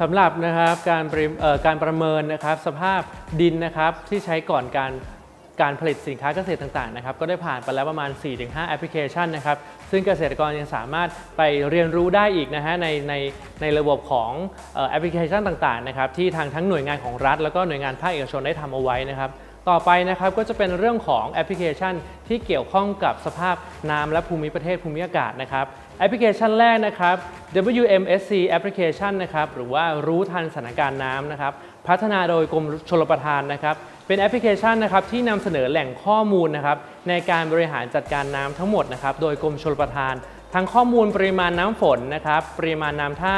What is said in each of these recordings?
สำหรับนะครับการประเอ่อการประเมินนะครับสภาพดินนะครับที่ใช้ก่อนการการผลิตสินค้าเกษตรต่างๆนะครับก็ได้ผ่านไปแล้วประมาณ 4-5 แอปพลิเคชันนะครับซึ่งเกษตรกรยังสามารถไปเรียนรู้ได้อีกนะฮะในในในระบบของแอปพลิเคชันต่างๆนะครับที่ทางทั้งหน่วยงานของรัฐ แล้วก็หน่วยงานภาคเอกชนได้ทำเอาไว้นะครับ ต่อไปนะครับก็จะเป็นเรื่องของแอปพลิเคชันที่เกี่ยวข้องกับสภาพน้ำและภูมิประเทศภูมิอากาศนะครับแอปพลิเคชันแรกนะครับ WMSC Application นะครับหรือว่ารู้ทันสถานการณ์น้ำนะครับพัฒนาโดยกรมชลประทานนะครับเป็นแอปพลิเคชันนะครับที่นำเสนอแหล่งข้อมูลนะครับในการบริหารจัดการน้ำทั้งหมดนะครับโดยกรมชลประทาน ทั้งข้อมูลปริมาณน้ำฝนนะครับปริมาณน้ำท่า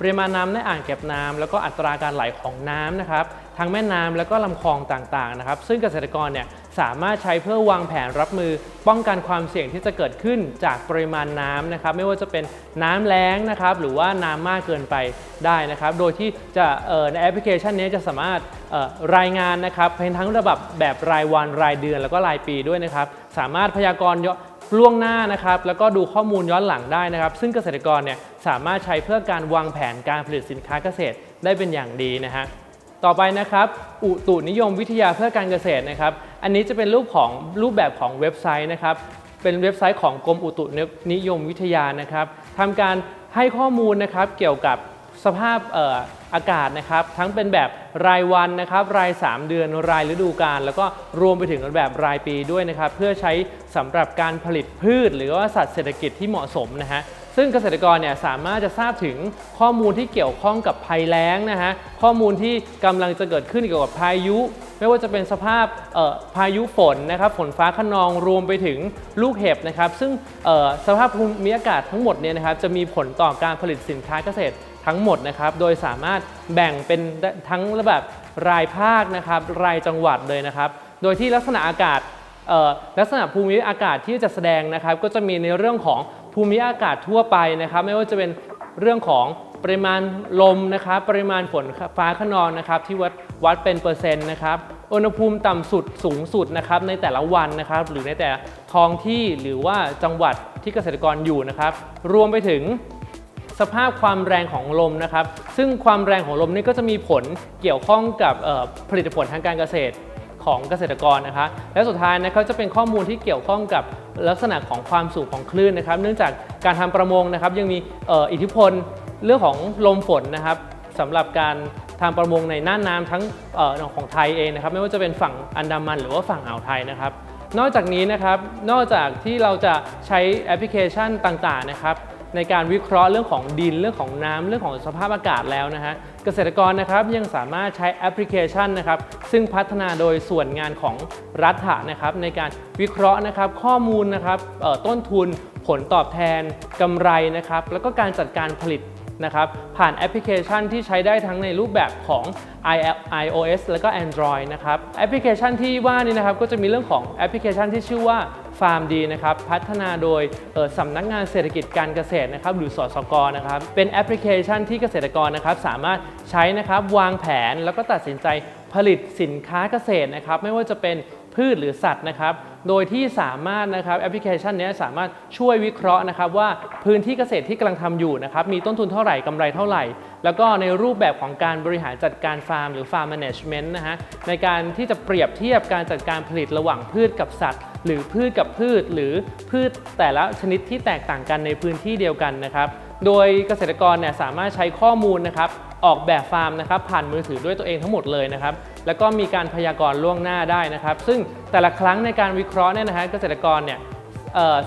ปริมาณน้ำในอ่างเก็บน้ำแล้วก็อัตราการไหลของน้ำนะครับ ทั้งแม่น้ำแล้วก็ลำคลองต่างๆนะครับ ซึ่งเกษตรกรเนี่ยสามารถใช้เพื่อวางแผนรับมือ ป้องกันความเสี่ยงที่จะเกิดขึ้นจากปริมาณน้ำนะครับ ไม่ว่าจะเป็นน้ำแล้งนะครับ หรือว่าน้ำมากเกินไปได้นะครับ โดยที่จะในแอปพลิเคชันนี้จะสามารถรายงานนะครับเป็นทั้งระบบแบบรายวันรายเดือนแล้วก็รายปีด้วยนะครับ สามารถพยากรณ์ล่วงหน้านะครับแล้วก็ดูข้อมูลย้อนหลังได้นะครับ ซึ่งเกษตรกรเนี่ยสามารถใช้เพื่อการวางแผนการผลิตสินค้าเกษตรได้เป็นอย่างดีนะฮะ ต่อไปนะครับ อุตุนิยมวิทยาเพื่อการเกษตรนะครับ อันนี้จะเป็นรูปของรูปแบบของเว็บไซต์นะครับ เป็นเว็บไซต์ของกรมอุตุนิยมวิทยานะครับทำการให้ข้อมูลนะครับเกี่ยวกับสภาพอออากาศนะครับ ทั้งเป็นแบบรายวันนะครับ ราย 3 เดือนรายฤดูกาลแล้วก็รวมไปถึงแบบรายปีด้วยนะครับ เพื่อใช้สำหรับการผลิตพืช หรือว่าสัตว์เศรษฐกิจที่เหมาะสมนะฮะ ซึ่งเกษตรกรเนี่ยสามารถจะทราบถึงข้อมูลที่เกี่ยวข้องกับภัยแล้งนะฮะข้อมูลที่กำลังจะเกิดขึ้นเกี่ยวกับพายุ ไม่ว่าจะเป็นสภาพพายุฝนนะครับฝนฟ้าขนองรวมไปถึงลูกเห็บนะครับซึ่งสภาพภูมิอากาศทั้งหมดเนี่ยนะครับจะมีผลต่อการผลิตสินค้าเกษตรทั้งหมดนะครับ โดยสามารถแบ่งเป็นทั้งระแบบรายภาคนะครับ รายจังหวัดเลยนะครับ โดยที่ลักษณะอากาศลักษณะภูมิอากาศที่จะแสดงนะครับ ก็จะมีในเรื่องของ ภูมิอากาศทั่วไปนะครับ ไม่ว่าจะเป็นเรื่องของปริมาณลมนะครับ ปริมาณฝนฟ้าขนองนะครับ ที่วัดวัดเป็นเปอร์เซ็นต์นะครับ อุณหภูมิต่ำสุดสูงสุดนะครับในแต่ละวันนะครับ หรือในแต่ท้องที่หรือว่าจังหวัดที่เกษตรกรอยู่นะครับ รวมไปถึงสภาพความแรงของลมนะครับ ซึ่งความแรงของลมนี่ก็จะมีผลเกี่ยวข้องกับผลิตผลทางการเกษตร ของเกษตรกรนะคะ และสุดท้ายนะครับจะเป็นข้อมูลที่เกี่ยวข้องกับลักษณะของความสูงของคลื่นนะครับ เนื่องจากการทำประมงนะครับยังมีอ,อ,อิทธิพลเรื่องของลมฝนนะครับสำหรับการทำประมงในน่านน้ำทั้งออของไทยเองนะครับ ไม่ว่าจะเป็นฝั่งอันดามันหรือว่าฝั่งอ่าวไทยนะครับ นอกจากนี้นะครับนอกจากที่เราจะใช้แอปพลิเคชันต่างๆนะครับ ในการวิเคราะห์เรื่องของดินเรื่องของน้ำเรื่องของสภาพอากาศแล้วนะฮะเกษตรกรนะครับยังสามารถใช้แอปพลิเคชันนะครับซึ่งพัฒนาโดยส่วนงานของรัฐะนะครับในการวิเคราะห์นะครับข้อมูลนะครับต้นทุนผลตอบแทนกำไรนะครับแล้วก็การจัดการผลิตนะครับผ่านแอปพลิเคชันที่ใช้ได้ทั้งในรูปแบบของ iOS แล้วก็ Android นะครับแอปพลิเคชันที่ว่านี้นะครับก็จะมีเรื่องของแอปพลิเคชันที่ชื่อว่า Farm D นะครับพัฒนาโดยสำนักงานเศรษฐกิจการเกษตรนะครับหรือสสกนะครับเป็นแอปพลิเคชันที่เกษตรกรนะครับสามารถใช้นะครับวางแผนแล้วก็ตัดสินใจผลิตสินค้าเกษตรนะครับไม่ว่าจะเป็นพืชหรือสัตว์นะครับโดยที่สามารถนะครับแอปพลิเคชันนี้สามารถช่วยวิเคราะห์นะครับว่าพื้นที่เกษตรที่กำลังทำอยู่นะครับมีต้นทุนเท่าไหร่กำไรเท่าไหร่ แล้วก็ในรูปแบบของการบริหารจัดการฟาร์มหรือฟาร์มแมネจเมนต์นะฮะในการที่จะเปรียบเทียบการจัดการผลิตระหว่างพืชกับสัตว์ หรือพืชกับพืช หรือพืชแต่ละชนิดที่แตกต่างกันในพื้นที่เดียวกันนะครับ โดยเกษตรกรเนี่ยสามารถใช้ข้อมูลนะครับออกแบบฟาร์มนะครับผ่านมือถือด้วยตัวเองทั้งหมดเลยนะครับแล้วก็มีการพยากรณ์ล่วงหน้าได้นะครับ ซึ่งแต่ละครั้งในการวิเคราะห์เนี่ยนะฮะเกษตรกรเนี่ย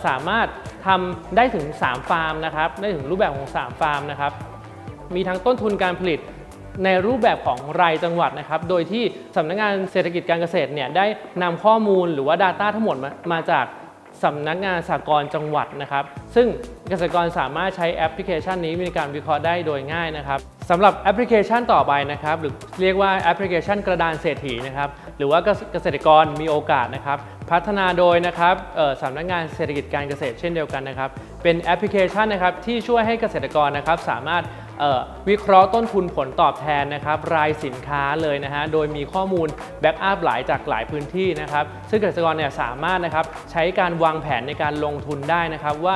สามารถทำได้ถึง 3 ฟาร์มนะครับได้ถึงรูปแบบของ 3 ฟาร์มนะครับมีทั้งต้นทุนการผลิต ในรูปแบบของรายจังหวัดนะครับ โดยที่สำนักงานเศรษฐกิจการเกษตรเนี่ยได้นำข้อมูลหรือว่า Data ทั้งหมดมามาจากสำนักงานสากลจังหวัดนะครับ ซึ่งเกษตรกรสามารถใช้แอปพลิเคชันนี้ในการวิเคราะห์ได้โดยง่ายนะครับสำหรับแอปพลิเคชันต่อไปนะครับ หรือเรียกว่าแอปพลิเคชันกระดานเศรษฐีนะครับ หรือว่าเกษตรกรมีโอกาสนะครับ พัฒนาโดยนะครับสำนักงานเศรษฐกิจการเกษตรเช่นเดียวกันนะครับ เป็นแอปพลิเคชันนะครับที่ช่วยให้เกษตรกรนะครับสามารถ วิเคราะห์ต้นทุนผลตอบแทนนะครับรายสินค้าเลยนะฮะโดยมีข้อมูลแบ็กอัพหลายจากหลายพื้นที่นะครับซึ่งเกษตรกรเนี่ยสามารถนะครับใช้การวางแผนในการลงทุนได้นะครับว่า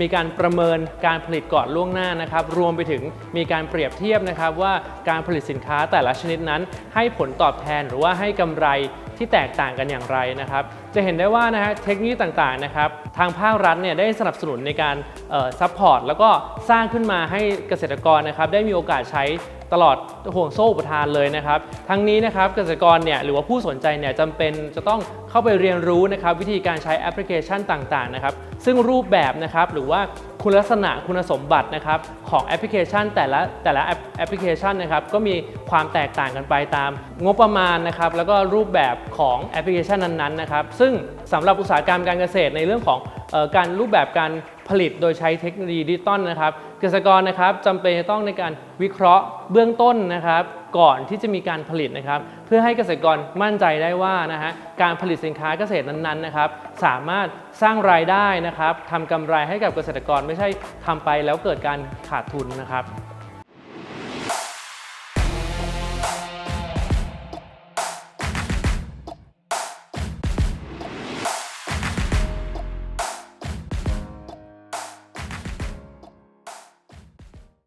มีการประเมินการผลิตก่อนล่วงหน้านะครับ รวมไปถึงมีการเปรียบเทียบนะครับว่าการผลิตสินค้าแต่ละชนิดนั้น ให้ผลตอบแทนหรือว่าให้กำไรที่แตกต่างกันอย่างไรนะครับ จะเห็นได้ว่านะฮะเทคโนโลยีต่างๆนะครับ ทางภาครัฐเนี่ยได้สนับสนุนในการซัพพอร์ตแล้วก็สร้างขึ้นมาให้เกษตรกรนะครับได้มีโอกาสใช้ ตลอดห่วงโซ่อุปทานเลยนะครับ ทั้งนี้นะครับเกษตรกรเนี่ยหรือว่าผู้สนใจเนี่ยจำเป็นจะต้องเข้าไปเรียนรู้นะครับวิธีการใช้แอปพลิเคชันต่างๆนะครับซึ่งรูปแบบนะครับหรือว่าคุณลักษณะคุณสมบัตินะครับของแอปพลิเคชันแต่ละแต่ละแอปพลิเคชันนะครับก็มีความแตกต่างกันไปตาม งบประมาณนะครับแล้วก็รูปแบบของแอปพลิเคชันนั้นๆนะครับซึ่งสำหรับอุตสาหกรรมการเกษตรในเรื่องของการรูปแบบการ ผลิตโดยใช้เทคโนโลยีดิจิตอลนะครับ เกษตรกรนะครับจำเป็นจะต้องในการวิเคราะห์เบื้องต้นนะครับ ก่อนที่จะมีการผลิตนะครับ เพื่อให้เกษตรกรมั่นใจได้ว่านะฮะการผลิตสินค้าเกษตรนั้นๆนะครับ สามารถสร้างรายได้นะครับทำกำไรให้กับเกษตรกรไม่ใช่ทำไปแล้วเกิดการขาดทุนนะครับ